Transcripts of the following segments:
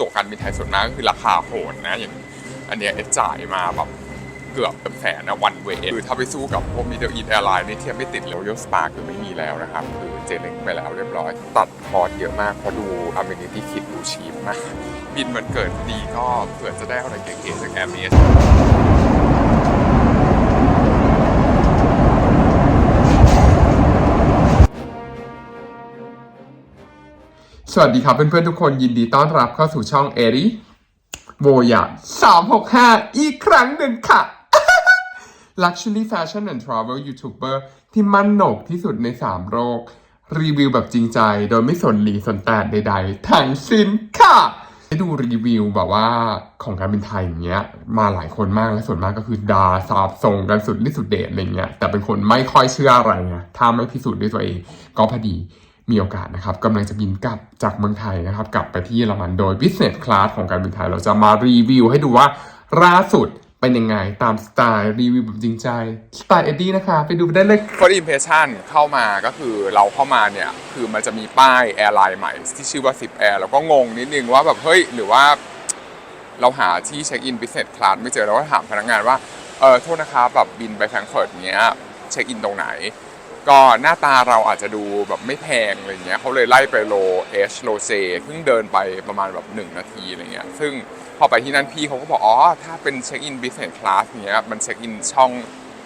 ตั๋วการบินไทยส่วนมากก็คือราคาโหดนะอย่างอันเนี้ยเอสจ่ายมาแบบเกือบเป็นแสนนะวันเวคือถ้าไปสู้กับพวกมิดเดิลอีทแอร์ไลน์นี่เทียบไม่ติดเลยยสปาคือไม่มีแล้วนะครับ คือเจเล็กไปแล้วเรียบร้อย ตัดคอร์ตเยอะมากเพราะดูอเมนิตี้คิดดูชีพมาก บินมันเกิดดีก็เผื่อจะได้อะไรเก๋ๆจากแอร์เมส สวัสดีครับเพื่อนๆทุกคนยินดีต้อนรับเข้าสู่ช่องเอริโบยา365อีกครั้งหนึ่งค่ะ Luxury Fashion and Travel YouTuber ที่มั่นโหนกที่สุดใน3โลกรีวิวแบบจริงใจโดยไม่สนหลีสนแตดใดๆทั้งสิ้นค่ะได้ดูรีวิวแบบว่าของการบินไทยอย่างเงี้ย มาหลายคนมากและส่วนมากก็คือดาสาบส่งกันสุดที่สุดเดชอะไรเงี้ยแต่เป็นคนไม่ค่อยเชื่ออะไรไงถ้าไม่พิสูจน์ด้วยตัวเอง ก็พอดี มีโอกาสนะครับกำลังจะบินกลับจากเมืองไทยนะครับ กลับไปที่เยอรมันโดย Business Class ของการบินไทย เราจะมารีวิวให้ดูว่าล่าสุดเป็นยังไงตามสไตล์รีวิวแบบจริงใจสไตล์เอ็ดดี้นะคะ ไปดูได้เลย First Impression เข้ามาก็คือเราเข้ามาเนี่ย คือมันจะมีป้ายแอร์ไลน์ใหม่ ที่ชื่อว่า 10 Air แล้วก็งงนิดนึงว่าแบบ เฮ้ย หรือว่า เราหาที่เช็คอิน Business Class ไม่เจอเราก็ถามพนักงานว่า เออโทษนะครับแบบบินไปแฟรงก์เฟิร์ตเนี้ย เช็คอินตรงไหน ก็หน้าตาเราอาจจะดูแบบไม่แพงอะไรเงี้ยเขาเลยไล่ไปโลเอชโลเซเพิ่งเดินไปประมาณแบบ 1 นาทีอะไรเงี้ยซึ่งพอไปที่นั่นพี่เขาก็บอกอ๋อถ้าเป็นเช็คอินบิสเนสคลาสเงี้ยมันเช็คอินช่อง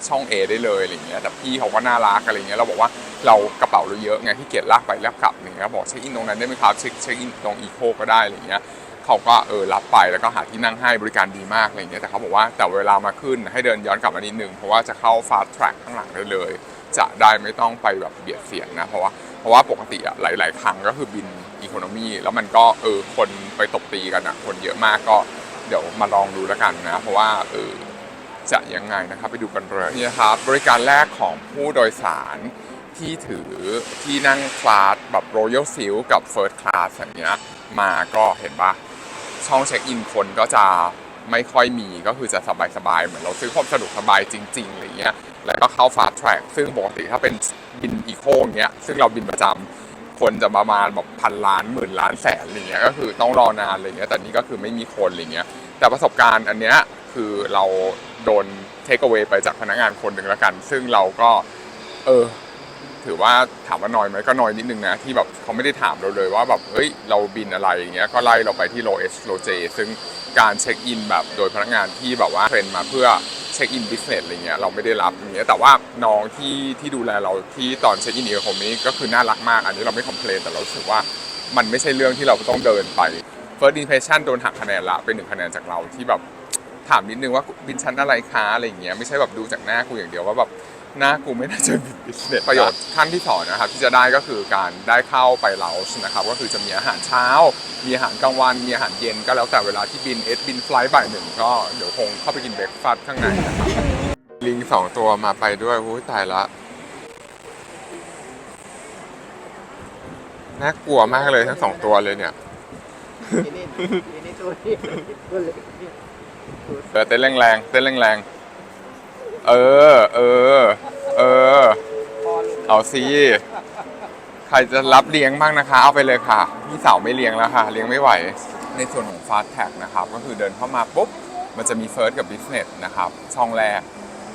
ช่อง A ได้เลยอะไรเงี้ยแต่พี่เขาก็น่ารักอะไรเงี้ยเราบอกว่าเรากระเป๋าเราเยอะไงที่เกียจลากไปลากกลับอย่างเงี้ยบอกเช็คอินตรงนั้นได้ไหมครับเช็คเช็คอินตรงอีโคก็ได้อะไรเงี้ยเขาก็เออรับไปแล้วก็หาที่นั่งให้บริการดีมากอะไรเงี้ยแต่เขาบอกว่าแต่เวลามาขึ้นให้เดินย้อนกลับมานิดนึงเพราะว่าจะเข้าฟาสต์แทร็กข้างหลังได้เลย จะได้ไม่ต้องไปแบบเบียดเสียงนะเพราะว่าเพราะว่าปกติอะหลาย ๆ ครั้งก็คือบินอีโคโนมีแล้วมันก็เออคนไปตบตีกันอะคนเยอะมากก็เดี๋ยวมาลองดูแล้วกันนะเพราะว่าเออจะยังไงนะครับไปดูกันเลยนี่ครับบริการแรกของผู้โดยสารที่ถือที่นั่งคลาสแบบ Royal s i l กับ First Class อย่างเงี้ยมาก็เห็นปะช่องเช็คอินคนก็จะ ไม่ค่อยมีก็คือจะสบายๆ เหมือนเราซื้อความสะดวกสบายจริงๆอะไรเงี้ยแล้วก็เข้าฟาสต์แทร็กซึ่งปกติถ้าเป็นบินอีโคงเงี้ยซึ่งเราบินประจำคนจะประมาณแบบพันล้านหมื่นล้านแสนอะไรเงี้ยก็คือต้องรอนานอะไรเงี้ยแต่นี่ก็คือไม่มีคนอะไรเงี้ยแต่ประสบการณ์อันเนี้ยคือเราโดนเทคเอา a y ไปจากพนักงานคนหนึ่งแล้วกัน ซึ่งเราก็ เออ ถือว่าถามว่าน้อยไหมก็น้อยนิดนึงนะที่แบบเขาไม่ได้ถามเราเลยว่าแบบเฮ้ยเราบินอะไรอย่างเงี้ยก็ไล่เราไปที่ low H low J ซึ่งการเช็คอินแบบโดยพนักงานที่แบบว่าเทรนมาเพื่อเช็คอินบิสเนสอะไรเงี้ยเราไม่ได้รับอย่างเงี้ยแต่ว่าน้องที่ที่ดูแลเราที่ตอนเช็คอินเอร์นี้ก็คือน่ารักมาก อันนี้เราไม่คอมเพลนแต่เราสึกว่ามันไม่ใช่เรื่องที่เราต้องเดินไป first impression โดนหักคะแนนละเป็นหนึ่งคะแนนจากเราที่แบบถามนิดนึงว่าบินชั้นอะไรคะอะไรอย่างเงี้ยไม่ใช่แบบดูจากหน้ากูอย่างเดียวว่าแบบ หน้ากูไม่น่าจะบินบิสเนสประโยชน์ขั้นที่สองนะครับที่จะได้ก็คือการได้เข้าไปเลาส์นะครับก็คือจะมีอาหารเช้า มีอาหารกลางวัน มีอาหารเย็นก็แล้วแต่เวลาที่บินเอสบินไฟล์บ่ายหนึ่งก็เดี๋ยวคงเข้าไปกินเบรกฟาสต์ข้างในนะครับลิงสองตัวมาไปด้วยอุ้ยตายละน่ากลัวมากเลยทั้งสองตัวเลยเนี่ยนี่นี่นี่นี่ตัวนี้ตัวเล็กนี่เออเต้นแรงๆเต้นแรงๆ เออ เออ เออ เอาสิใครจะรับเลี้ยงบ้างนะคะ เอาไปเลยค่ะ พี่สาวไม่เลี้ยงแล้วค่ะ เลี้ยงไม่ไหว ในส่วนของ Fast Tag นะครับ ก็คือเดินเข้ามาปุ๊บ มันจะมี First กับ Business นะครับ ช่องแรก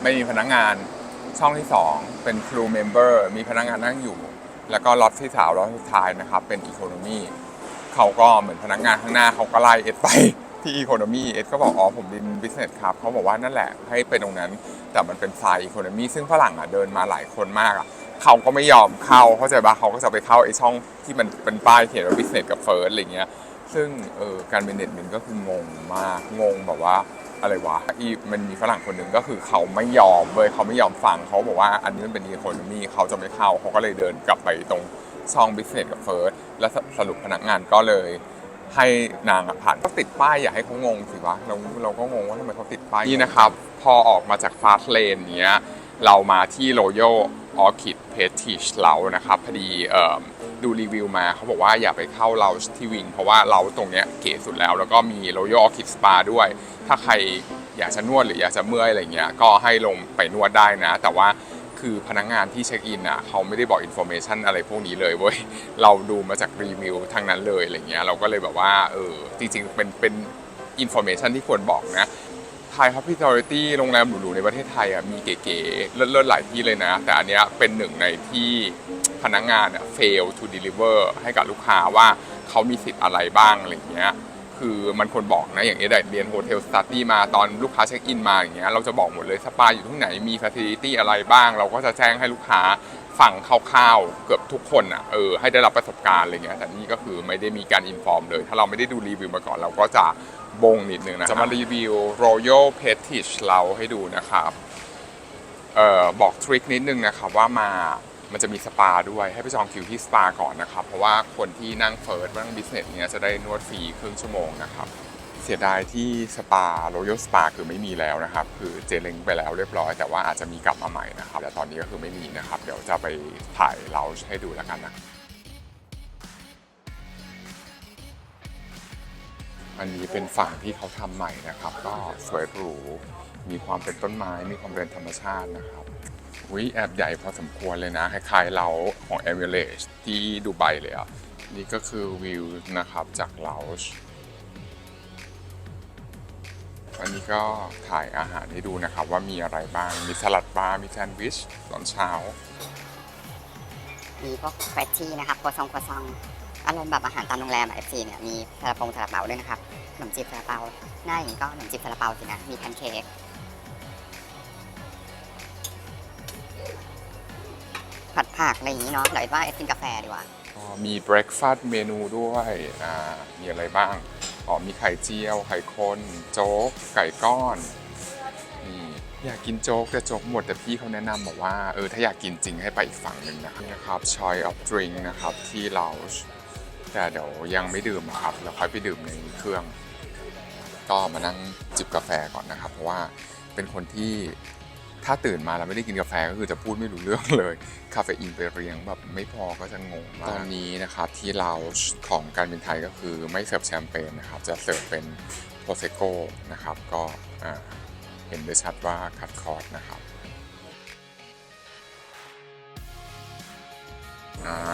ไม่มีพนักงาน ช่องที่ 2 เป็น Crew Member มีพนักงานนั่งอยู่ แล้วก็ล็อตที่สามล็อตสุดท้ายนะครับ เป็น Economy เขาก็เหมือนพนักงานข้างหน้าเขาก็ไล่เอ็ดไป ที่อีโคโนมีเอ็ดก็บอกอ๋อผมบินบิสเนสครับเขาบอกว่านั่นแหละให้ไปตรงนั้น แต่มันเป็นไฟอีโคโนมีซึ่งฝรั่งอะเดินมาหลายคนมากอะเขาก็ไม่ยอมเข้าเข้าใจปะเขาก็จะไปเข้าไอช่องที่มันเป็นป้ายเขียนว่าบิสเนสกับเฟิร์สอะไรเงี้ยซึ่งเออการเป็นเน็ตมินก็คืองงมากงงแบบว่าอะไรวะอีมันมีฝรั่งคนหนึ่งก็คือเขาไม่ยอมเว้ยเขาไม่ยอมฟังเขาบอกว่าอันนี้มันเป็นอีโคโนมีเขาจะไม่เข้าเขาก็เลยเดินกลับไปตรงช่องบิสเนสกับเฟิร์สและสรุปพนักงานก็เลย ให้นางผ่านก็ติดป้ายอย่าให้เขางงสิวะเราเราก็งงว่าทำไมเขาติดป้ายนี่นะครับ พอออกมาจากฟาสเลนเนี้ยเรามาที่ Royal Orchid Prestige เรานะครับพอดีดูรีวิวมาเขาบอกว่าอย่าไปเข้าเราที่วิง เพราะว่าเราตรงเนี้ยเก๋สุดแล้ว แล้วก็มี Royal Orchid Spa ด้วย ถ้าใครอยากจะนวดหรืออยากจะเมื่อยอะไรเงี้ยก็ให้ลงไปนวดได้นะ แต่ว่า คือพนักงานที่เช็คอินอะเขาไม่ได้บอกอินโฟเมชันอะไรพวกนี้เลยเว้ยเราดูมาจากรีวิวทางนั้นเลยอะไรเงี้ยเราก็เลยแบบว่าเออจริงๆเป็นเป็นอินโฟเมชันที่ควรบอกนะไทย hospitality โรงแรมหรูๆในประเทศไทยอะมีเก๋ๆเลิศๆหลายที่เลยนะ แต่อันเนี้ยเป็นหนึ่งในที่พนักงานอะ fail to deliver ให้กับลูกค้าว่าเขามีสิทธิ์อะไรบ้างอะไรเงี้ย คือมันควรบอกนะ อย่างเอเดเรียนโฮเทลสต u d ี้มาตอนลูกค้าเช็คอินมาอย่างเงี้ยเราจะบอกหมดเลยสปาอยู่ที่ไหนมีฟ a ซิลิตี้อะไรบ้าง เราก็จะแจ้งให้ลูกค้าฟังคร่าวๆเกือบทุกคนอะเออให้ได้รับประสบการณ์อะไรเงี้ยแต่นี่ก็คือไม่ได้มีการอินฟอร์มเลย ถ้าเราไม่ได้ดูรีวิวมาก่อนเราก็จะบงนิดนึงนะจะมารีวิว Royal p e t i s h เราให้ดูนะครับเอ่อบอกทริคนิดนึงนะครับว่ามา มันจะมีสปาด้วยให้ไปจองคิวที่สปาก่อนนะครับ เพราะว่าคนที่นั่งเฟิร์สนั่งบิสเนสเนี้ยจะได้นวดฟรีครึ่งชั่วโมงนะครับ เสียดายที่สปาโรยัลสปาคือไม่มีแล้วนะครับ คือเจเล้งไปแล้วเรียบร้อย แต่ว่าอาจจะมีกลับมาใหม่นะครับแต่ตอนนี้ก็คือไม่มีนะครับ เดี๋ยวจะไปถ่ายเราให้ดูแล้วกันนะอันนี้เป็นฝั่งที่เขาทำใหม่นะครับ ก็สวยหรูมีความเป็นต้นไม้มีความเป็นธรรมชาตินะครับ วิแอบใหญ่พอสมควรเลยนะ คล้ายๆเราของ e m i r a t e ที่ดูไบเลยอะ นี่ก็คือวิวนะครับจากเลาช์อันนี้ก็ถ่ายอาหารให้ดูนะครับ ว่ามีอะไรบ้าง มีสลัดบาร์ มีแซนด์วิชตอนเช้า มีพวกเฟรชชี่นะครับโคซองโคซองอารมณ์แบบอาหารตามโรงแรมเอฟซีเนี่ยมีซาลาปงซาลาเปาด้วยนะครับขนมจีบซาลาเปาหน้าอย่างนี้ก็ขนมจีบซาลาเปาสินะ มีแพนเค้ก ผัดผักอะไรอย่างนี้เนาะเดี๋ยวว่าเอฟกินกาแฟดีกว่าก็มีเบรคฟาสต์เมนูด้วยอ่ามีอะไรบ้างอ๋อมีไข่เจียว ไข่ข้นโจ๊ก ไก่ก้อนนี่อยากกินโจ๊กแต่โจ๊กหมดแต่พี่เขาแนะนำบอกว่าเออถ้าอยากกินจริงให้ไปอีกฝั่งหนึ่งนะครับนี่นะครับ Choice of Drink นะครับที่ Lounge แต่เดี๋ยวยังไม่ดื่มอะครับแล้วค่อยไปดื่มในเครื่อง ก็มานั่งจิบกาแฟก่อนนะครับ เพราะว่าเป็นคนที่ ถ้าตื่นมาแล้วไม่ได้กินกาแฟก็คือจะพูดไม่รู้เรื่องเลย คาเฟอีนไปเรียงแบบไม่พอก็จะงงมาก ตอนนี้นะครับที่เราของการบินไทยก็คือไม่เสิร์ฟแชมเปญนะครับ จะเสิร์ฟเป็นโ r เซโกนะครับ ก็เห็นได้ชัดว่าคัดคอร์สนะครับ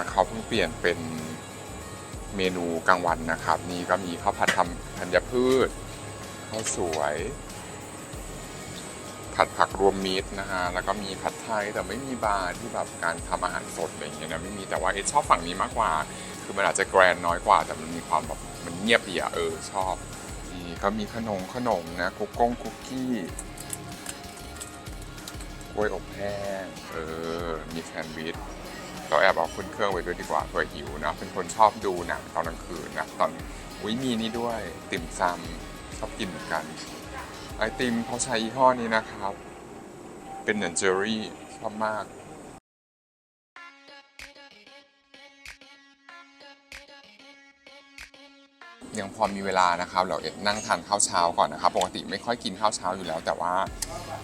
เขาเพิ่งเปลี่ยนเป็นเมนูกลางวันนะครับ นี่ก็มีข้าวผัดทำธัญพืชข้าวสวย ผัดผักรวมมิตรนะฮะแล้วก็มีผัดไทยแต่ไม่มีบาร์ที่แบบการทำอาหารสดอะไรเงี้ยนะไม่มีแต่ว่าเอชอบฝั่งนี้มากกว่า คือมันอาจจะแกรนน้อยกว่า แต่มันมีความแบบมันเงียบดีอะเออชอบนี่ก็มีขนมขนมนะคุกก้งคุกกี้กล้วยอบแห้งเออมีแซนด์วิชเราแอบเอาขึ้นเครื่องไว้ด้วยดีกว่าเผื่อหิวนะเป็นคนชอบดูหนังตอนกลางคืนนะตอนอุ้ยมีนี่ด้วยติ่มซำชอบกินเหมือนกัน ไอติมเขาใช้ยี่ห้อนี้นะครับ เป็นเหมือนเจอรี่ชอบมากยังพอมีเวลานะครับ เราเอ็ดนั่งทานข้าวเช้าก่อนนะครับ ปกติไม่ค่อยกินข้าวเช้าอยู่แล้ว แต่ว่า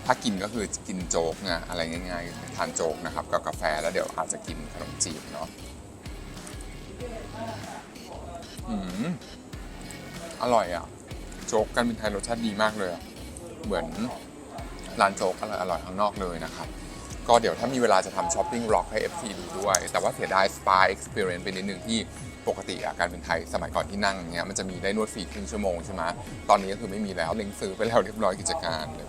ถ้ากินก็คือกินโจ๊กไงอะไรง่ายๆทานโจ๊กนะครับกับกาแฟแล้วเดี๋ยวอาจจะกินขนมจีบเนาะอืมอร่อยอะ โจ๊กการบินไทยรสชาติดีมากเลยอะ เหมือนร้านโจ๊กอร่อยอร่อยๆข้างนอกเลยนะครับ ก็เดี๋ยวถ้ามีเวลาจะทำช้อปปิ้งบล็อกให้ FC ดูด้วย แต่ว่าเสียดาย Spa Experience ไปนิดนึงที่ปกติอะการบินไทยสมัยก่อนที่นั่งเงี้ยมันจะมีได้นวดฟรีครึ่งชั่วโมงใช่ไหมตอนนี้ก็คือไม่มีแล้วเล็งซื้อไปแล้วเรียบร้อยกิจการเลย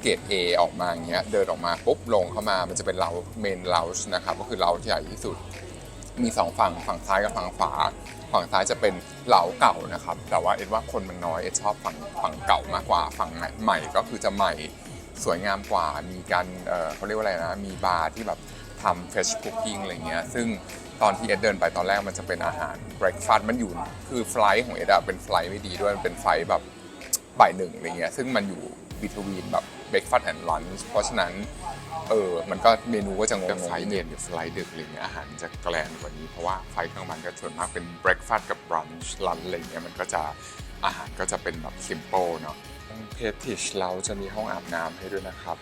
เกรด A ออกมาเงี้ยเดินออกมาปุ๊บลงเข้ามามันจะเป็นเราเมนเลาช์นะครับก็คือเราที่ใหญ่ที่สุด มีสองฝั่งฝั่งซ้ายกับฝั่งขวา ฝั่งซ้ายจะเป็นเหลาเก่านะครับ แต่ว่าเอ็ดว่าคนมันน้อยเอ็ดชอบฝั่งฝั่งเก่ามากกว่าฝั่งใหม่ก็คือจะใหม่สวยงามกว่ามีการเเขาเรียกว่าอะไรนะ มีบาร์ที่แบบทำ fresh cooking อะไรเงี้ยซึ่งตอนที่เอ็ดเดินไปตอนแรกมันจะเป็นอาหาร breakfast มันอยู่คือไฟล์ของเอ็ดอะเป็นไฟล์ไม่ดีด้วยมันเป็นไฟล์แบบบ่ายหนึ่งอะไรเงี้ยซึ่งมันอยู่ between แบบ breakfast and lunch เพราะฉะนั้น เออ มันก็เมนูก็จะงงๆไฟเย็นหรือไฟดึกอะไรเงี้ยอาหารมันจะแกลนกว่านี้ เพราะว่าไฟกลางวันก็ส่วนมากเป็น breakfast กับ brunch lunch อะไรเงี้ยมันก็จะอาหารก็จะเป็นแบบ simple เนาะเพทิชเราจะมีห้องอาบน้ำให้ด้วยนะครับ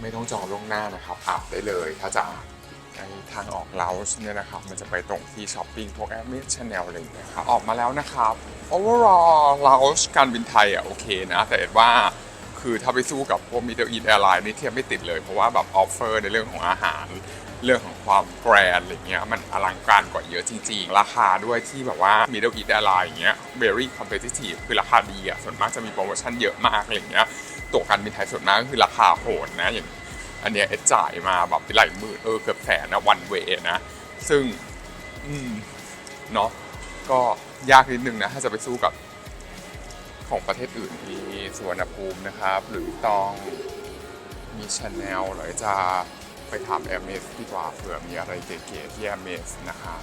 ไม่ต้องจองล่วงหน้านะครับอาบได้เลยถ้าจะอาบในทางออกเลาชเนี่ยนะครับ มันจะไปตรงที่ช้อปปิ้งพวกแอมเมชแนลอะไรอย่างเงี้ยครับออกมาแล้วนะครับ overall เลาชการบินไทยอะโอเคนะ แต่เอ็ดว่า คือถ้าไปสู้กับพวก Middle East Airlines นี่เทียบไม่ติดเลย เพราะว่าแบบออฟเฟอร์ในเรื่องของอาหาร เรื่องของความแกรนด์อะไรเงี้ยมันอลังการกว่าเยอะจริง ๆ ราคาด้วยที่แบบว่า Middle East Airlines อย่างเงี้ย very competitive คือราคาดีอะส่วนมากจะมีโปรโมชั่นเยอะมากอะไรเงี้ยตัวการบินไทยส่วนมากก็คือราคาโหดนะอย่างอันเนี้ยเอจ่ายมาแบบเป็นหลายหมื่นเออเกือบแสนนะวันเวนะซึ่งอืมเนาะก็ยากนิดนึงนะถ้าจะไปสู้กับ ของประเทศอื่นมีสวนภูมินะครับ หรือต้องมีชาแนลหรือจะไปถามแอมเมสดีกว่าเผื่อมีอะไรเก๋ๆที่แอมเมสนะคะ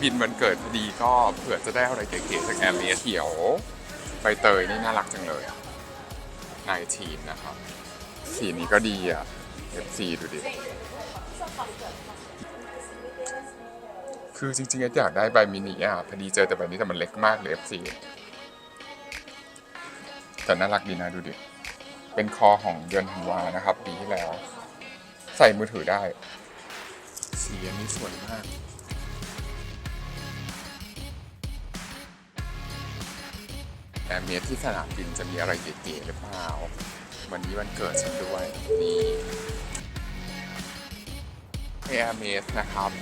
บินวันเกิดพอดีก็เผื่อจะได้อะไรเก๋ๆจากแอมเมสเขียวใบเตยนี่น่ารักจังเลยอะนายทีนนะครับ สีนี้ก็ดีอะ FC ดูดิ คือจริงๆอยากได้ใบมินิอะพอดีเจอแต่ใบนี้แต่มันเล็กมากเลย FC แต่น่ารักดีนะดูดิ เป็นคอของเดือนธันวานะครับ ปีที่แล้ว ใส่มือถือได้ สีอันนี้สวยมากแอร์เมสที่สนามบินจะมีอะไรเก๋ๆหรือเปล่า วันนี้วันเกิดฉันด้วย นี่แอร์เมสนะครับมี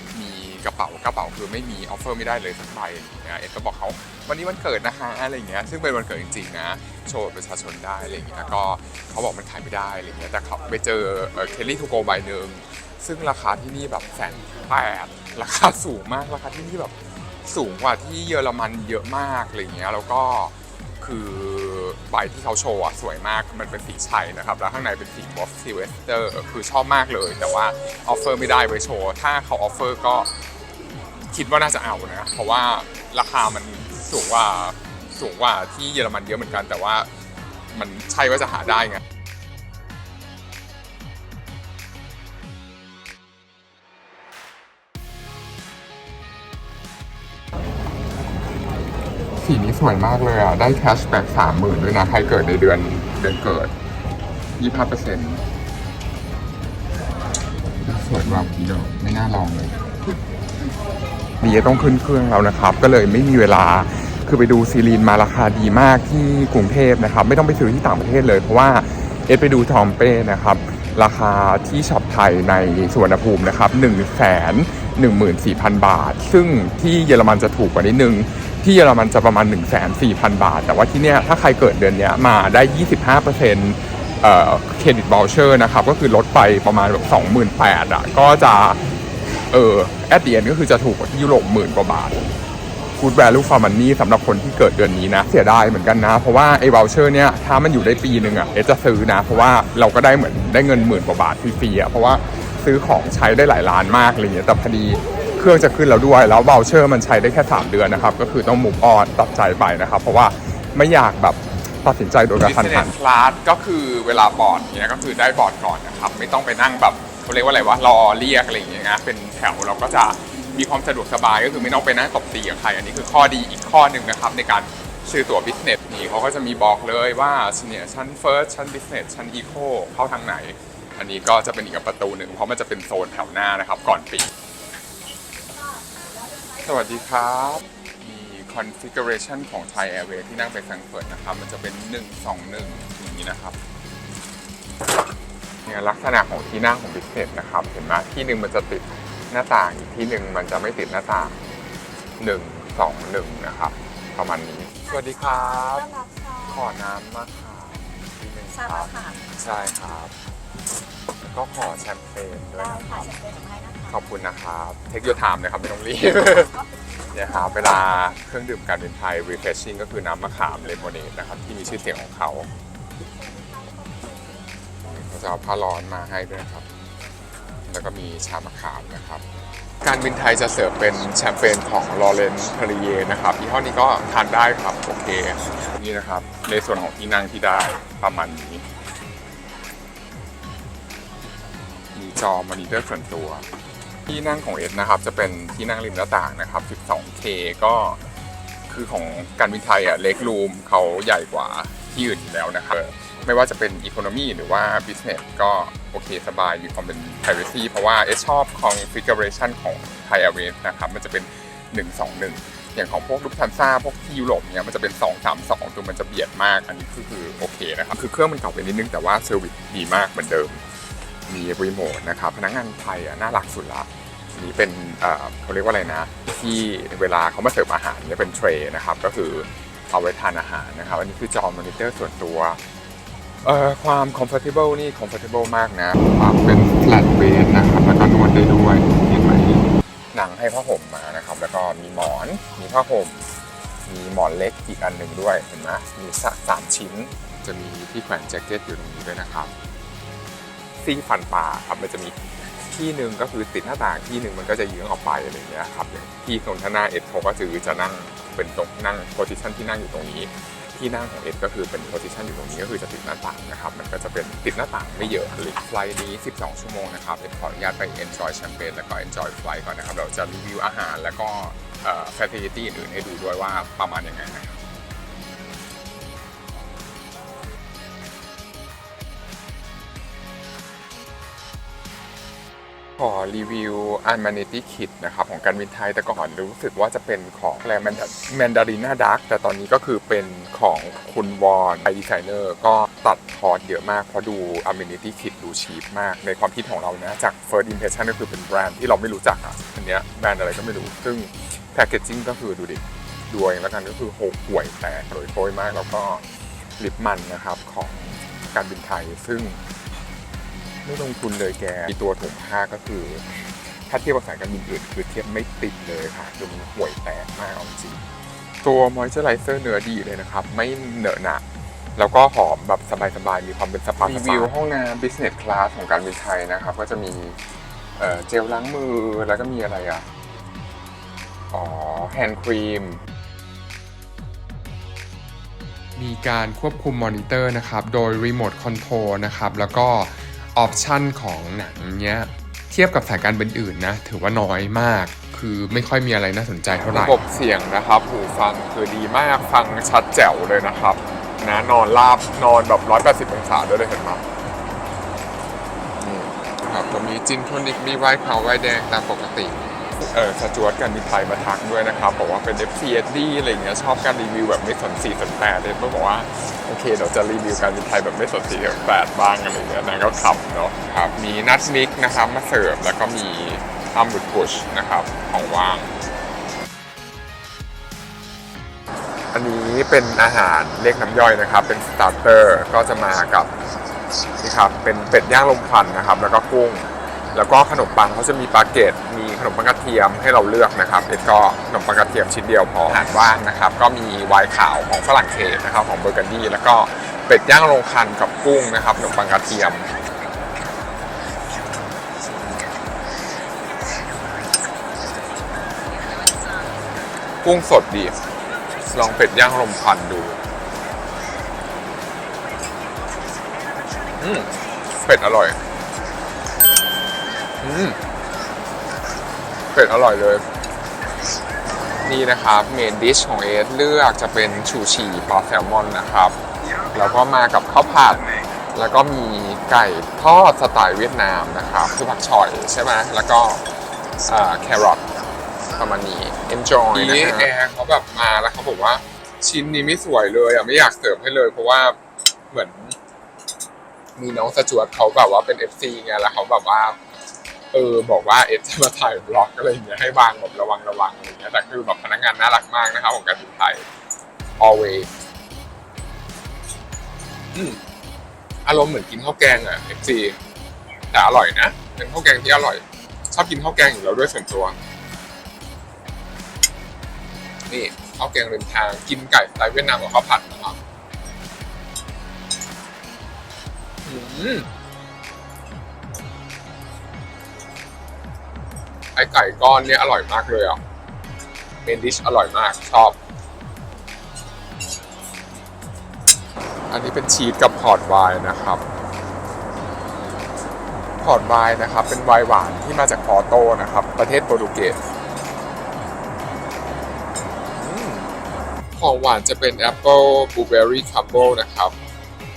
กระเป๋ากระเป๋าคือไม่มีออฟเฟอร์ไม่ได้เลยสักใบอย่างเงี้ยเอ็ดก็บอกเขาวันนี้วันเกิดนะคะอะไรเงี้ยซึ่งเป็นวันเกิดจริงๆนะโชว์ประชาชนได้อะไรเงี้ยก็เขาบอกมันขายไม่ได้อะไรเงี้ยแต่เขาไปเจอเคลลี่ทูโกใบหนึ่งซึ่งราคาที่นี่แบบแสนแปดราคาสูงมากราคาที่นี่แบบสูงกว่าที่เยอรมันเยอะมากอะไรเงี้ยแล้วก็คือ ใบที่เขาโชว์อะสวยมากมันเป็นสีชัยนะครับ แล้วข้างในเป็นสีบอสซิเวสเตอร์คือชอบมากเลย แต่ว่าออฟเฟอร์ไม่ได้ไว้โชว์ ถ้าเขาออฟเฟอร์ก็คิดว่าน่าจะเอานะ เพราะว่าราคามันสูงกว่าสูงกว่าที่เยอรมันเยอะเหมือนกัน แต่ว่ามันใช่ว่าจะหาได้ไง สีนี้สวยมากเลยอะ ได้แคชแบ็กสามหมื่นด้วยนะ ใครเกิดในเดือนเดือนเกิดยี่ห้าเปอร์เซ็นต์สวยมากพี่ดอกไม่น่าลองเลยดีจะต้องขึ้นเครื่องแล้วนะครับ ก็เลยไม่มีเวลาคือไปดูซีรีนมาราคาดีมากที่กรุงเทพนะครับ ไม่ต้องไปซื้อที่ต่างประเทศเลยเพราะว่าเอสไปดูทอมเป้นะครับ ราคาที่ช็อปไทยในสวนภูมินะครับ1 1 4 0 0 0 บาท ซึ่งที่เยอรมันจะถูกกว่านิดนึง ที่เยอรมันจะประมาณ 1 4 0 0 0 0 บาท แต่ว่าที่เนี้ยถ้าใครเกิดเดือนเนี้ยมาได้ 25%เอ่อเครดิตบ o ลเชอร์นะครับ ก็คือลดไปประมาณแบบ28,000อะก็จะ เออแอดเดียนก็คือจะถูกกว่าที่ยุโรปหมื่นกว่าบาทฟูดแวลูฟอร์มันนี่สำหรับคนที่เกิดเดือนนี้นะ เสียดายเหมือนกันนะ เพราะว่าไอ้ว o ลเชอร์เนี่ยถ้ามันอยู่ได้ปีหนึ่งอะเอจะซื้อนะ เพราะว่าเราก็ได้เหมือนได้เงินหมื่นกว่าบาทฟรีๆอะเพราะว่าซื้อของใช้ได้หลายล้านมากอะไรเงี้ยแต่พอดี เครื่องจะขึ้นแล้วด้วย แล้วว o ลเชอร์มันใช้ได้แค่ 3 เดือนนะครับ ก็คือต้องมุกออนตัดใจไปนะครับ เพราะว่าไม่อยากแบบตัดสินใจโดยกระทันหันคลาสก็คือเวลาบอร์ดเนี้ยก็คือได้บอร์ดก่อนนะครับ ไม่ต้องไปนั่งแบบเขาเรียกว่าอะไรวะรอเรียกอะไรอย่างเงี้ยนะเป็นแถวเราก็จะมีความสะดวกสบายก็คือไม่ต้องไปนั่งตบตีกับใครอันนี้คือข้อดีอีกข้อหนึ่งนะครับในการซื้อตั๋ว business นี่เขาก็จะมีบอกเลยว่าเนี่ยชั้น first ชั้น business ชั้น eco เข้าทางไหน อันนี้ก็จะเป็นอีกประตูหนึ่งเพราะมันจะเป็นโซนแถวหน้านะครับก่อนปิด สวัสดีครับมี configuration ของ Thai Airways ที่นั่งไปแฟรงก์เฟิร์ตนะครับ มันจะเป็น 121อย่างนี้นะครับเนี่ยลักษณะของที่นั่งของ business นะครับ เห็นไหมที่หนึ่งมันจะติดหน้าต่างอีกที่หนึ่งมันจะไม่ติดหน้าต่างหนึ่งสองหนึ่งนะครับ ประมาณนี้ สวัสดีครับ ต้อนรับค่ะขอน้ำมาค่ะที่หนึ่งทราบครัแล้วบค่ะใช่ครับแล้วก็ขอแชมเปญด้วยได้นะคค่ะรับเชิญเป็นให้นะคะ ขอบคุณนะครับเทคโยไทม์นะครับไม่ต้องรีบ เนี่ยครับเวลาเครื่องดื่มการบินไทย refreshing ก็คือน้ำมะขามเลมอนเนดนะครับที่มีชื่อเสียงของเขาเขาจะเอาผ้าร้อนมาให้ด้วยนะครับ แล้วก็มีชามะขามนะครับ การบินไทยจะเสิร์ฟเป็นแชมเปญของลอเรนซ์พรีเยนะครับยี่ห้อนี้ก็ทานได้ครับโอเคนี่นะครับในส่วนของที่นั่งที่ได้ประมาณนี้มีจอมอนิเตอร์ส่วนตัว ที่นั่งของเอ็ดนะครับ จะเป็นที่นั่งริมหน้าต่างนะครับ 12K ก็คือของการบินไทยอะเล็กรูมเขาใหญ่กว่าที่อื่นแล้วนะครับไม่ว่าจะเป็น Economy หรือว่า Business ก็โอเคสบายมีความเป็น Privacy เพราะว่าเอสชอบ Configuration ของ Thai Airways นะครับ มันจะเป็น 121 อย่างของพวกลูกทันซ่าพวกที่ยุโรปเนี่ยมันจะเป็น 2 3 2ตัวมันจะเบียดมาก อันนี้คือคือโอเคนะครับ คือเครื่องมันเก่าไปนิดนึงแต่ว่าเซอร์วิสดีมากเหมือนเดิม มีรีโมทนะครับ พนักงานไทยอะน่ารักสุดละ นี้เป็นเขาเรียกว่าอะไรนะ ที่เวลาเขามาเสิร์ฟอาหารเนี่ยเป็นเทรย์นะครับ ก็คือเอาไว้ทานอาหารนะครับ อันนี้คือจอมอนิเตอร์ส่วนตัวเอ่อความ comfortable นี่ comfortable มากนะ ความเป็น flat bed นะครับแล้วก็นวดได้ด้วยเห็นไหมหนังให้ผ้าห่มมานะครับ แล้วก็มีหมอน มีผ้าห่ม มีหมอนเล็กอีกอันหนึ่งด้วย เห็นไหมมีสักสามชิ้น จะมีที่แขวนแจ็คเก็ตอยู่ตรงนี้ด้วยนะครับซี่ฟันปลาครับ มันจะมี ที่หนึ่งก็คือติดหน้าต่างที่หนึ่งมันก็จะยืงออกไปอะไรอย่างเงี้ยครับที่ตรงท่าหน้าเอ็ดเขาก็คือจะนั่งเป็นตรงนั่งโพซิชันที่นั่งอยู่ตรงนี้ ที่นั่งของเอ็ดก็คือเป็นโพซิชันอยู่ตรงนี้ก็คือจะติดหน้าต่างนะครับมันก็จะเป็นติดหน้าต่างไม่เยอะเลยไฟล์นี้ 12 ชั่วโมงนะครับเอ็ดขออนุญาตไป enjoy แชมเปญแล้วก็ enjoy ไฟล์ก่อนนะครับเราจะรีวิวอาหารแล้วก็ facility อื่นๆให้ดูด้วยว่าประมาณยังไงนะครับ ขอรีวิว Amenity Kit นะครับของการบินไทยแต่ก่อนรู้สึกว่าจะเป็นของแกรแมนดาริน่าดักแต่ตอนนี้ก็คือเป็นของคุณวอนไอดีไซเนอร์ก็ตัดคอร์สเยอะมากเพราะดู Amenity Kit ดูชีพมาก ในความคิดของเรานะจาก First Impression ก็คือเป็นแบรนด์ที่เราไม่รู้จักอะอันเนี้ยแบรนด์อะไรก็ไม่รู้ ซึ่งแพคเกจจิ้งก็คือดูดิดูเองแล้วกันก็คือโหห่วยแตกโรยโรยมากแล้วก็ลิปมันนะครับของการบินไทยซึ่ง ไม่ลงทุนเลยแกมีตัวถุงผ้าก็คือ ถ้าเทียบกับสายการบินอื่นคือเทียบไม่ติดเลยค่ะคือมันห่วยแตกมากเอาจริงตัวมอยเจอร์ไรเซอร์เนื้อดีเลยนะครับ ไม่เหนอะหนะแล้วก็หอมแบบสบายๆ มีความเป็นสปารีวิวห้องน้ำ business class ของการบินไทยนะครับ ก็จะมีเอ่อเจลล้างมือแล้วก็มีอะไรอะ อ๋อ แฮนด์ครีม มีการควบคุมมอนิเตอร์นะครับ โดยรีโมทคอนโทรลนะครับ แล้วก็ ออปชันของหนังเนี้ยเทียบกับสายการบินอื่นนะ ถือว่าน้อยมาก คือไม่ค่อยมีอะไรน่าสนใจเท่าไหร่ระบบเสียงนะครับหูฟังคือดีมากฟังชัดแจ๋วเลยนะครับนะนอนราบนอนแบบ 180 องศาด้วยเลยเห็นไหมนี่ครับก็มีจินโทนิกมีไวน์ขาวไวน์แดงตามปกติ เออสจวตการบินไทยมาทักด้วยนะครับบอกว่าเป็น FCSD อะไรเงี้ยชอบการรีวิวแบบไม่สนสีสนแปดเลยเมื่อบอกว่าโอเคเดี๋ยวจะรีวิวการบินไทยแบบไม่สนสีสนแปดบ้างอะไรเงี้ยนางก็ขำเนาะครับมีนัทมิกนะครับมาเสิร์ฟแล้วก็มีอัมบุดพุชนะครับของว่าง อันนี้เป็นอาหารเรียกน้ำย่อยนะครับ เป็นสตาร์เตอร์ก็จะมากับนี่ครับเป็นเป็ดย่างลมควันนะครับ แล้วก็กุ้ง แล้วก็ขนมปังเขาจะมีปาเกตมีขนมปังกระเทียมให้เราเลือกนะครับเอ็ดก็ขนมปังกระเทียมชิ้นเดียวพออาหารว่างนะครับ ก็มีไวน์ขาวของฝรั่งเศสนะครับของเบอร์กันดี้แล้วก็เป็ดย่างลงคันกับกุ้งนะครับขนมปังกระเทียมกุ้งสดดี ลองเป็ดย่างลมควันดู อืมเป็ดอร่อย อืมเป็ดอร่อยเลย นี่นะครับเมนดิชของเอสเลือกจะเป็นชูชีปลาแซลมอนนะครับ แล้วก็มากับข้าวผัด แล้วก็มีไก่ทอดสไตล์เวียดนามนะครับ คือผักฉ่อยใช่ไหมแล้วก็แครอทประมาณนี้ enjoy นะฮะแอร์เขาแบบมาแล้วเขาบอกว่าชิ้นนี้ไม่สวยเลยอะไม่อยากเสิร์ฟให้เลย เพราะว่าเหมือน มีน้องสจวตเขาแบบว่าเป็น FC ไงแล้วเขาแบบว่า เออบอกว่าเอฟจะมาถ่ายบล็อกอะไรอย่างเงี้ยให้วางแบบระวังระวังอะไรอย่างเงี้ยแต่คือแบบพนักงานน่ารักมากนะครับของการบินไทย always อารมณ์เหมือนกินข้าวแกงอะ FC แต่อร่อยนะเป็นข้าวแกงที่อร่อย ชอบกินข้าวแกงอยู่แล้วด้วยส่วนตัวนี่ข้าวแกงริมทางกินไก่สไตล์เวียดนามกับข้าวผัดนะครับ อืม ไอไก่ก้อนเนี่ยอร่อยมากเลยอะเมนดิชอร่อยมากชอบ อันนี้เป็นชีสกับพอร์ตไวน์นะครับ พอร์ตไวน์นะครับ เป็นไวน์หวานที่มาจากพอร์โตนะครับ ประเทศโปรตุเกสของหวานจะเป็นแอปเปิลบลูเบอร์รี่คัพเบิลนะครับ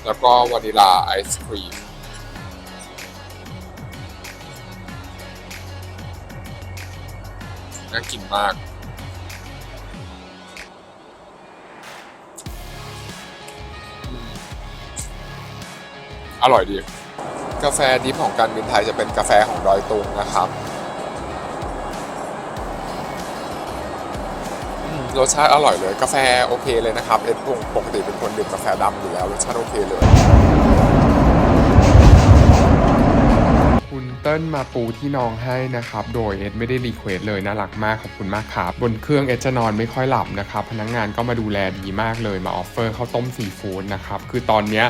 แล้วก็วานิลาไอศครีม น่ากินมาก อร่อยดี กาแฟดิฟของการบินไทยจะเป็นกาแฟของดอยตุงนะครับ รสชาติอร่อยเลย กาแฟโอเคเลยนะครับ เอ็ดพุงปกติเป็นคนดื่มกาแฟดำอยู่แล้ว รสชาติโอเคเลย คุณเติ้ลมาปูที่น้องให้นะครับ โดยเอ็ดไม่ได้รีเควสเลยน่ารักมากขอบคุณมากครับ บนเครื่องเอ็ดจะนอนไม่ค่อยหลับนะครับ พนักงานก็มาดูแลดีมากเลยมาออฟเฟอร์ข้าวต้มซีฟู้ดนะครับ คือตอนเนี้ย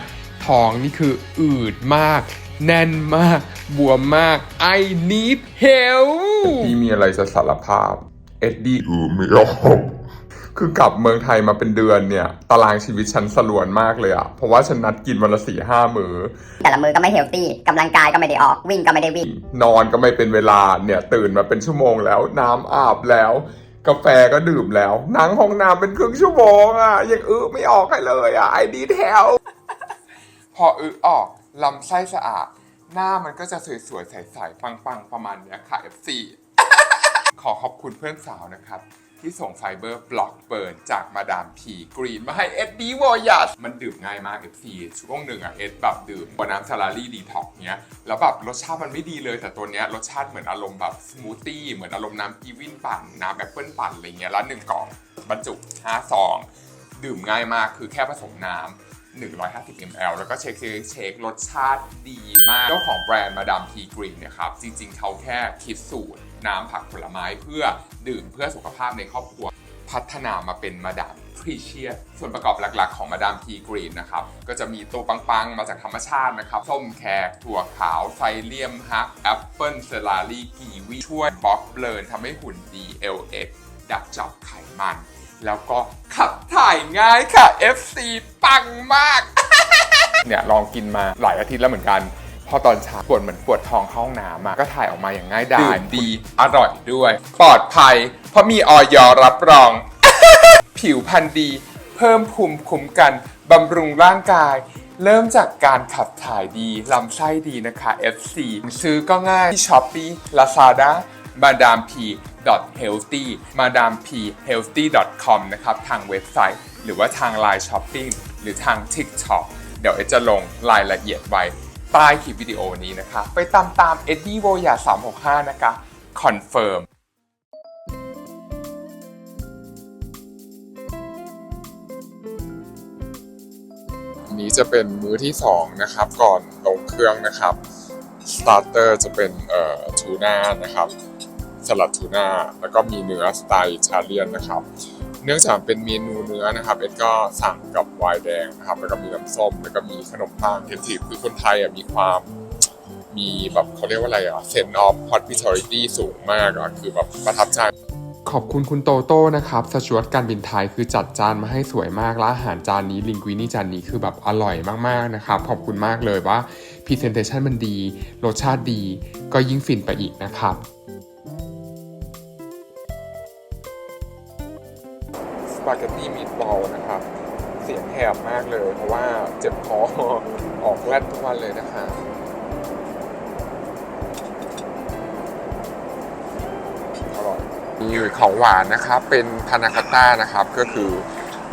ท้องนี่คืออืดมาก แน่นมาก บวมมาก I need help พี่มีอะไรจะสารภาพ เอ็ดดี้อือไม่ออก คือกลับเมืองไทยมาเป็นเดือนเนี่ย ตารางชีวิตฉันสลวนมากเลยอะเพราะว่าฉันนัดกินวันละสี่ห้ามื้อ แต่ละมือก็ไม่เฮลตี้กำลังกายก็ไม่ได้ออกวิ่งก็ไม่ได้วิ่ง นอนก็ไม่เป็นเวลาเนี่ย ตื่นมาเป็นชั่วโมงแล้ว น้ำอาบแล้ว กาแฟก็ดื่มแล้ว นั่งห้องน้ำเป็นครึ่งชั่วโมงอะยังอื้อไม่ออกให้เลยอะไอดีแถวพออื้อออกลำไส้สะอาด หน้ามันก็จะสวยๆใสๆปังๆประมาณเนี้ยค่ะ FC ขอขอบคุณเพื่อนสาวนะครับ ที่ส่งไฟเบอร์บล็อกเบิร์นจากมาดามพีกรีนมาให้เอ็ดดีวอยัสมันดื่มง่ายมาก FC ช่วงหนึ่งอะเอ็ดแบบดื่มกับน้ำซาลารี่ดีท็อกเนี้ย แล้วแบบรสชาติมันไม่ดีเลย แต่ตัวเนี้ยรสชาติเหมือนอารมณ์แบบสมูทตี้เหมือนอารมณ์น้ำกีวินปั่นน้ำแอปเปิลปั่นอะไรเงี้ยแล้วหนึ่งกล่องบรรจุ5ซองดื่มง่ายมากคือแค่ผสมน้ำ150 ml แล้วก็เช็คเช็คเช็ครสชาติดีมาก เจ้าของแบรนด์มาดามทีกรีนเนี่ยครับ จริงๆ เขาแค่คิดสูตร น้ำผักผลไม้เพื่อดื่มเพื่อสุขภาพในครอบครัว พัฒนามาเป็นมาดามพรีเชียส่วนประกอบหลักๆ ของมาดามทีกรีนนะครับ ก็จะมีตัวปังๆ มาจากธรรมชาตินะครับ ส้มแขก ถั่วขาว ไซเลียมฮักแอปเปิลเซลารีกีวีช่วยบล็อกเบลนทำให้หุ่นดี LX ดักจับไขมัน แล้วก็ขับถ่ายง่ายค่ะ FC ปังมาก เนี่ยลองกินมาหลายอาทิตย์แล้วเหมือนกัน พอตอนเช้าปวดเหมือนปวดท้องเข้าห้องน้ำอะก็ถ่ายออกมาอย่างง่ายดายดีอร่อยด้วย ปลอดภัย เพราะมีออยรับรอง ผิวพรรณดี เพิ่มภูมิคุ้มกันบำรุงร่างกาย เริ่มจากการขับถ่ายดีลำไส้ดีนะคะ FC ซื้อก็ง่ายที่ Shopee Lazada madam p healthy madam p healthy com นะครับทางเว็บไซต์ หรือว่าทาง Line Shopping หรือทาง TikTok เดี๋ยวเอจะลงรายละเอียดไว้ ใต้คลิปวิดีโอนี้นะคะ ไปตามตามเอ็ดดี้โวยา365 นะคะคอนเฟิร์มอันนี้จะเป็นมื้อที่ 2 นะครับ ก่อนลงเครื่องนะครับสตาร์เตอร์จะเป็นเอ่อทูน่านะครับสลัดทูน่าแล้วก็มีเนื้อสไตล์อิตาเลียนนะครับ เนื่องจากเป็นเมนูเนื้อนะครับเอ็ดก็สั่งกับไวน์แดงนะครับแล้วก็มีน้ำส้มแล้วก็มีขนมปังเทนทีฟคือคนไทยอะมีความมีแบบเขาเรียกว่าอะไรอะเซนออฟฮอตพิทอริตี้สูงมากอะคือแบบประทับใจขอบคุณคุณโตโต้นะครับสจวตการบินไทยคือจัดจานมาให้สวยมากและอาหารจานนี้ลิงกุินี่จานนี้คือแบบอร่อยมากๆนะครับ ขอบคุณมากเลยว่าพรีเซนเทชันมันดี รสชาติดีก็ยิ่งฟินไปอีกนะครับ ปาเกตตี้มีดบอลนะครับ เสียงแหบมากเลย เพราะว่าเจ็บคอออกแรดทุกวันเลยนะคะอร่อยมีของหวานนะครับ เป็นพานาคาต้านะครับ ก็คือ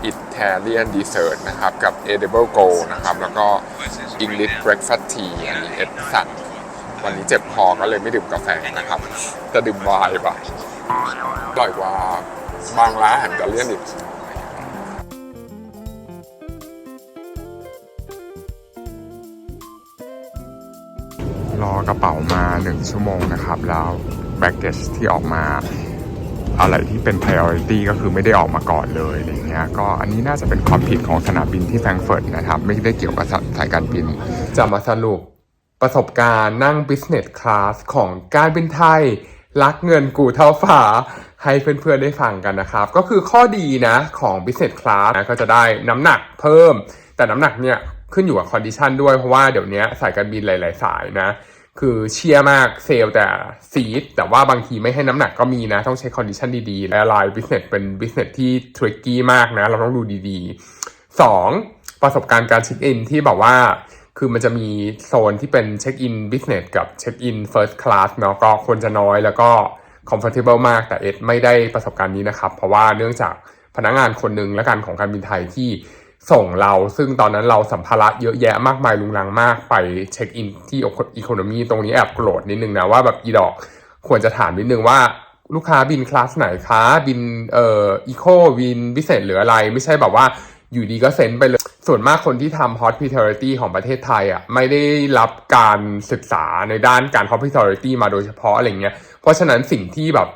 อิตาเลียนดีเซอร์ตนะครับกับ Edible Go นะครับ แล้วก็ English Breakfast Tea อันนี้เอ็ดสั่งวันนี้เจ็บคอก็เลยไม่ดื่มกาแฟนะครับ จะดื่มไวน์ปะอร่อยกว่า บางร้านอาหารอิตาเลียนอีกรอกระเป๋ามา 1 ชั่วโมงนะครับ แล้วแบ็กเกจที่ออกมา อะไรที่เป็น priority ก็คือไม่ได้ออกมาก่อนเลยอะไรเงี้ยก็อันนี้น่าจะเป็นความผิดของสนามบินที่แฟรงเฟิร์ตนะครับ ไม่ได้เกี่ยวกับสายการบิน จะมาสรุปประสบการณ์นั่ง business class ของการบินไทย รักเงินกูเท่าฝา ให้เพื่อนๆได้ฟังกันนะครับ ก็คือข้อดีนะของ business class นะก็จะได้น้ำหนักเพิ่ม แต่น้ำหนักเนี่ยขึ้นอยู่กับคอนดิชันด้วยเพราะว่าเดี๋ยวนี้สายการบินหลาย ๆ สายนะ คือเชียร์มากเซลแต่ซีดแต่ว่าบางทีไม่ให้น้ำหนักก็มีนะ ต้องใช้คอนดิชันดี ๆ และไลน์บิสเนสเป็นบิสเนสที่ทริกกี้มากนะ เราต้องดูดีๆ 2. ประสบการณ์การเช็คอินที่แบบว่าคือมันจะมีโซนที่เป็นเช็คอินบิสเนสกับเช็คอินเฟิร์สคลาสเนาะก็คนจะน้อยแล้วก็ comfortable มากแต่เอ็ดไม่ได้ประสบการณ์นี้นะครับ เพราะว่าเนื่องจากพนักงานคนหนึ่งและกันของการบินไทยที่ส่งเรา ซึ่งตอนนั้นเราสัมภาระเยอะแยะมากมายลุงลังมากไปเช็คอินที่อีโคโนมีตรงนี้แอบโกรธนิดนึงนะว่าแบบอีดอกควรจะถามนิดนึงว่าลูกค้าบินคลาสไหนคะบินเอ่ออีโคบินพิเศษหรืออะไร ไม่ใช่แบบว่าอยู่ดีก็เซ็นไปเลย ส่วนมากคนที่ทำ hospitality ของประเทศไทยอะไม่ได้รับการศึกษาในด้านการ hospitality มาโดยเฉพาะอะไรเงี้ย เพราะฉะนั้นสิ่งที่แบบ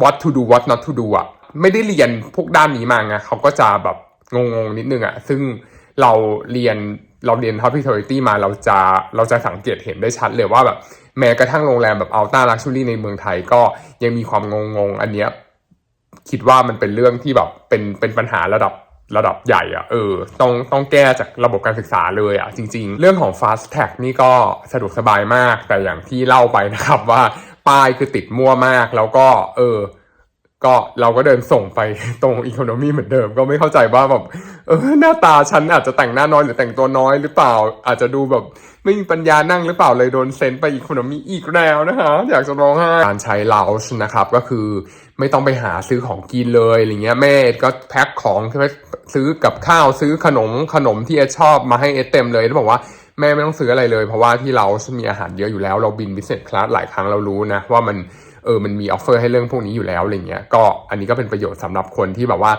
what to do what not to do อะไม่ได้เรียนพวกด้านนี้มาไงเขาก็จะแบบงงๆนิดนึงอะซึ่งเราเรียนเราเรียน hospitality มาเราจะเราจะสังเกตเห็นได้ชัดเลยว่าแบบแม้กระทั่งโรงแรมแบบ ultra luxury ในเมืองไทยก็ยังมีความงงๆ อันเนี้ยคิดว่ามันเป็นเรื่องที่แบบเป็นเป็นปัญหาระดับ ระดับใหญ่อะเออต้องต้องแก้จากระบบการศึกษาเลยอะจริง ๆ เรื่องของ fast tag นี่ก็สะดวกสบายมากแต่อย่างที่เล่าไปนะครับว่าป้ายคือติดมั่วมากแล้วก็เออ ก็เราก็เดินส่งไปตรงอีโคโนมีเหมือนเดิม ก็ไม่เข้าใจว่าแบบเออหน้าตาฉันอาจจะแต่งหน้าน้อยหรือแต่งตัวน้อยหรือเปล่า อาจจะดูแบบไม่มีปัญญานั่งหรือเปล่าเลยโดนเซนไปอีโคโนมีอีกแล้วนะคะอยากจะร้องไห้การใช้เลาส์นะครับก็คือไม่ต้องไปหาซื้อของกินเลยอะไรเงี้ยแม่ก็แพ็คของซื้อกับข้าวซื้อขนมขนมที่เอชอบมาให้เอเต็มเลยแล้วบอกว่าแม่ไม่ต้องซื้ออะไรเลย เพราะว่าที่เรามีอาหารเยอะอยู่แล้วเราบินบิสเนสคลาสหลายครั้งเรารู้นะว่ามัน เออมันมีออฟเฟอร์ให้เรื่องพวกนี้อยู่แล้วอะไรเงี้ยก็อันนี้ก็เป็นประโยชน์สำหรับคนที่แบบว่า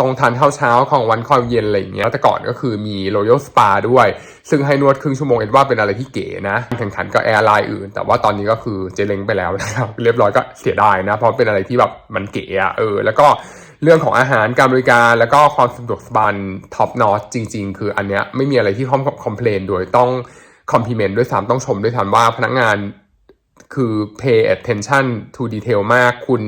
ต้องทานข้าวเช้าของวันข้าวเย็นอะไรเงี้ยแต่ก่อนก็คือมี Royal Spa ด้วย ซึ่งให้นวดครึ่งชั่วโมงเอ็ดว่าเป็นอะไรที่เก๋นะแข่งขันกับแอร์ไลน์อื่น แต่ว่าตอนนี้ก็คือเจเล้งไปแล้วนะครับเรียบร้อยก็เสียดายนะเพราะเป็นอะไรที่แบบมันเก๋อะเออ แล้วก็เรื่องของอาหารการบริการแล้วก็ความสะดวกสบายท็อปนอตจริง ๆ คืออันเนี้ยไม่มีอะไรที่คอมคอมเพลนโดยต้องคอมพลีเมนต์ด้วยซ้ำต้องชมด้วยซ้ำว่าพนักงาน คือ pay attention to detail มากคุณ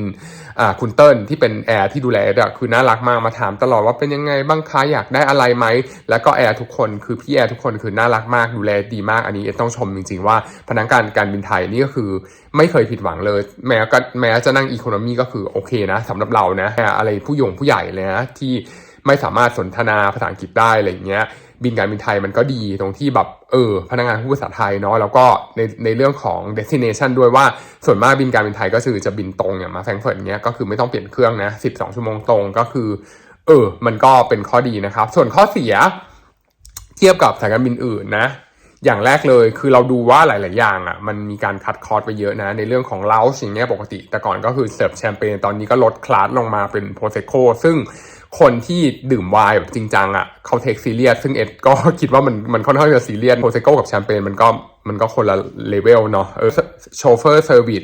อ่าคุณเติ้ลที่เป็นแอร์ที่ดูแลอะคือน่ารักมากมาถามตลอดว่าเป็นยังไงบ้างคะอยากได้อะไรไหม แล้วก็แอร์ทุกคนคือพี่แอร์ทุกคนคือน่ารักมากดูแลดีมากอันนี้ต้องชมจริงๆว่าพนักงานการบินไทยนี่ก็คือไม่เคยผิดหวังเลย แม้ก็แม้จะนั่งอีโคโนมีก็คือโอเคนะสำหรับเรานะอะไรผู้ยงผู้ใหญ่เลยนะที่ไม่สามารถสนทนาภาษาอังกฤษได้อะไรอย่างเงี้ยบินการบินไทยมันก็ดีตรงที่แบบเออพนักงานพูดภาษาไทยเนาะแล้วก็ในในเรื่องของ destination ด้วยว่าส่วนมากบินการบินไทยก็คือจะบินตรงอย่างมาแฟรงก์เฟิร์ตเนี้ยก็คือไม่ต้องเปลี่ยนเครื่องนะ12 ชั่วโมงตรงก็คือ เออ มันก็เป็นข้อดีนะครับ ส่วนข้อเสียเทียบกับสายการบินอื่นนะอย่างแรกเลยคือเราดูว่าหลาย ๆ อย่างอะมันมีการคัดคอร์สไปเยอะนะ ในเรื่องของเลาสิ่งเนี้ยปกติ แต่ก่อนก็คือเสิร์ฟแชมเปญตอนนี้ก็ลดคลาสลงมาเป็นโพเซโคซึ่ง คนที่ดื่มไวน์แบบจริงจังอะเขาเทคซีเรียสซึ่งเอ็ดก็คิดว่ามันมันค่อนข้างจะซีเรียสโพเซโกกับแชมเปญมันก็มันก็คนละเลเวลเนาะเออโชเฟอร์เซอร์วิส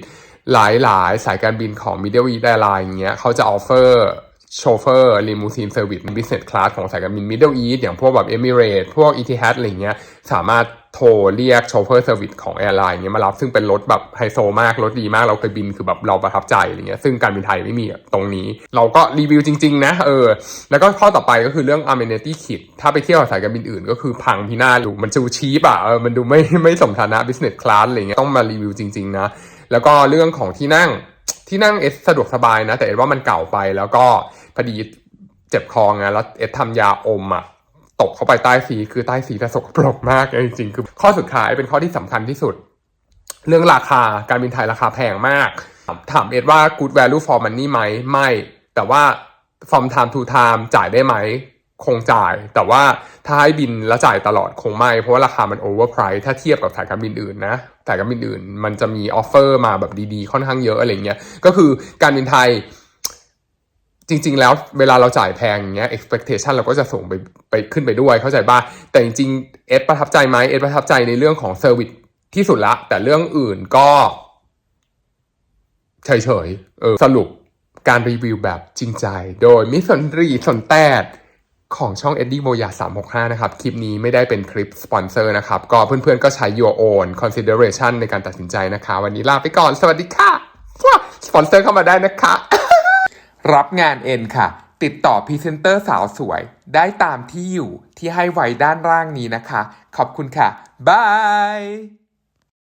หลายหลายๆสายการบินของ Middle East Airlines อย่างเงี้ยเขาจะออฟเฟอร์ โชเฟอร์ลิมูซีนเซอร์วิสบิสเนสคลาสของสายการบิน Middle East อย่างพวกแบบ Emirates พวก Etihad อะไรเงี้ยสามารถโทรเรียกโชเฟอร์เซอร์วิสของแอร์ไลน์เงี้ยมารับซึ่งเป็นรถแบบไฮโซมากรถดีมากเราเคยบินคือแบบเราประทับใจอะไรเงี้ยซึ่งการบินไทยไม่มีตรงนี้ เราก็รีวิวจริง ๆ นะเออ แล้วก็ข้อต่อไปก็คือเรื่อง amenity kit ถ้าไปเที่ยวสายการบินอื่น ก็คือพังพินาศดูมันดูชีปอะเออมันดูไม่ไม่สมฐานะ business class อะไรเงี้ยต้องมารีวิวจริงๆนะแล้วก็เรื่องของที่นั่ง ที่นั่งเอสสะดวกสบายนะ แต่เอ็ดว่ามันเก่าไปแล้วก็พอดีเจ็บคอไงแล้วเอ็ดทำยาอมอะตกเข้าไปใต้สีคือใต้สีแต่สกปรกมากจริงๆคือข้อสุดท้ายเป็นข้อที่สำคัญที่สุด เรื่องราคาการบินไทยราคาแพงมาก ถามเอ็ดว่า good value for money ไหมไม่ แต่ว่า from time to time จ่ายได้ไหม คงจ่าย แต่ว่าถ้าให้บินแล้วจ่ายตลอดคงไม่ เพราะว่าราคามัน overprice ถ้าเทียบกับสายการบินอื่นนะ สายการบินอื่น มันจะมีออฟเฟอร์มาแบบดีๆ ค่อนข้างเยอะอะไรเงี้ยก็คือการบินไทยจริง ๆ แล้วเวลาเราจ่ายแพงอย่างเงี้ย expectation เราก็จะสูงไปไปขึ้นไปด้วยเข้าใจป่ะแต่จริงๆเอสประทับใจไหมเอสประทับใจในเรื่องของเซอร์วิสที่สุดละ แต่เรื่องอื่นก็เฉยๆเออสรุปการรีวิวแบบจริงใจ โดยมิสนรีสนแตด ของช่อง e d d i e Moya 365 นะครับ คลิปนี้ไม่ได้เป็นคลิปสปอนเซอร์นะครับ ก็เพื่อนๆก็ใช้ your own consideration ในการตัดสินใจนะคะ วันนี้ลาไปก่อน สวัสดีค่ะสปอนเซอร์เข้ามาได้นะคะ รับงานเอ็นค่ะ ติดต่อพรีเซนเตอร์สาวสวย ได้ตามที่อยู่ที่ให้ไว้ด้านล่างนี้นะคะ ขอบคุณค่ะ บาย